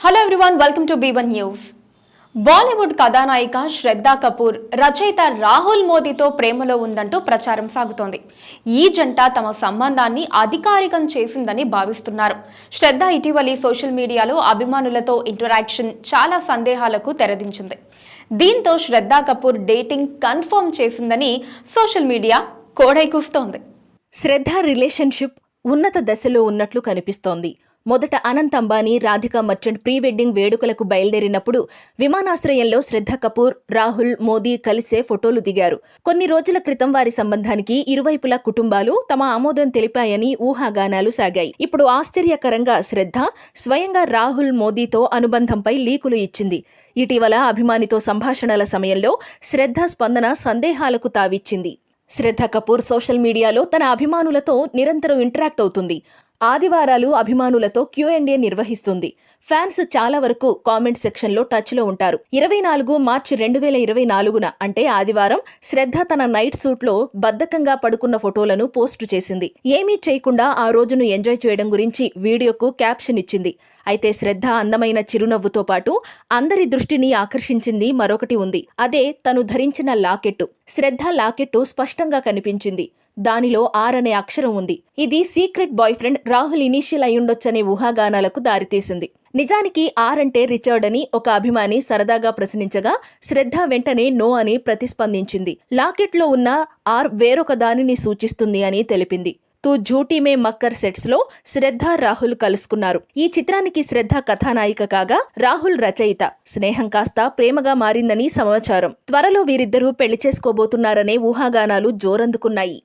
Hello everyone welcome to B one news Bollywood కథానాయిక శ్రద్ధా కపూర్ రచయిత రాహుల్ మోదీతో ప్రేమలో ఉందంటూ ప్రచారం సాగుతోంది. ఈ జంట తమ సంబంధాన్ని అధికారికం చేసిందని భావిస్తున్నారు. శ్రద్ధ ఇటీవలి సోషల్ మీడియాలో అభిమానులతో ఇంటరాక్షన్ చాలా సందేహాలకు తెరదించింది. దీంతో శ్రద్ధా కపూర్ డేటింగ్ కన్ఫర్మ్ చేసిందని సోషల్ మీడియా కోడైకూస్తోంది శ్రద్ధ రిలేషన్షిప్ ఉన్నత దశలో ఉన్నట్లు కనిపిస్తోంది. మొదట అనంత్ అంబానీ రాధికా మర్చెంట్ ప్రీ వెడ్డింగ్ వేడుకలకు బయలుదేరినప్పుడు విమానాశ్రయంలో శ్రద్ధ కపూర్ రాహుల్ మోదీ కలిసే ఫోటోలు దిగారు. కొన్ని రోజుల క్రితం వారి సంబంధానికి ఇరువైపులా కుటుంబాలు తమ ఆమోదం తెలిపాయని ఊహాగానాలు సాగాయి. ఇప్పుడు ఆశ్చర్యకరంగా శ్రద్ధ స్వయంగా రాహుల్ మోదీతో అనుబంధంపై లీకులు ఇచ్చింది. ఇటీవల అభిమానితో సంభాషణల సమయంలో శ్రద్ధ స్పందన సందేహాలకు తావిచ్చింది. శ్రద్ధ కపూర్ సోషల్ మీడియాలో తన అభిమానులతో నిరంతరం ఇంటరాక్ట్ అవుతుంది. ఆదివారాలు అభిమానులతో క్యూఎండే నిర్వహిస్తుంది. ఫ్యాన్స్ చాలా వరకు కామెంట్ సెక్షన్లో టచ్లో ఉంటారు. ఇరవై నాలుగు మార్చి రెండు వేల ఇరవై నాలుగున అంటే ఆదివారం శ్రద్ధ తన నైట్ సూట్లో బద్ధకంగా పడుకున్న ఫోటోలను పోస్టు చేసింది. ఏమీ చేయకుండా ఆ రోజును ఎంజాయ్ చేయడం గురించి వీడియోకు క్యాప్షన్ ఇచ్చింది. అయితే శ్రద్ధ అందమైన చిరునవ్వుతో పాటు అందరి దృష్టిని ఆకర్షించింది మరొకటి ఉంది. అదే తను ధరించిన లాకెట్టు. శ్రద్ధ లాకెట్టు స్పష్టంగా కనిపించింది. దానిలో ఆర్ అనే అక్షరం ఉంది. ఇది secret boyfriend Rahul initial అయ్యుండొచ్చనే ఊహాగానాలకు దారితీసింది. నిజానికి ఆర్ అంటే రిచర్డ్ అని ఒక అభిమాని సరదాగా ప్రశ్నించగా శ్రద్ధ వెంటనే నో అని ప్రతిస్పందించింది. లాకెట్లో ఉన్న ఆర్ వేరొక దానిని సూచిస్తుంది అని తెలిపింది. తూ ఝూటీ మే మక్కర్ సెట్స్లో శ్రద్ధ రాహుల్ కలుసుకున్నారు. ఈ చిత్రానికి శ్రద్ధ కథానాయిక కాగా రాహుల్ రచయిత. స్నేహం కాస్త ప్రేమగా మారిందని సమాచారం. త్వరలో వీరిద్దరూ పెళ్ళి చేసుకోబోతున్నారనే ఊహాగానాలు జోరందుకున్నాయి.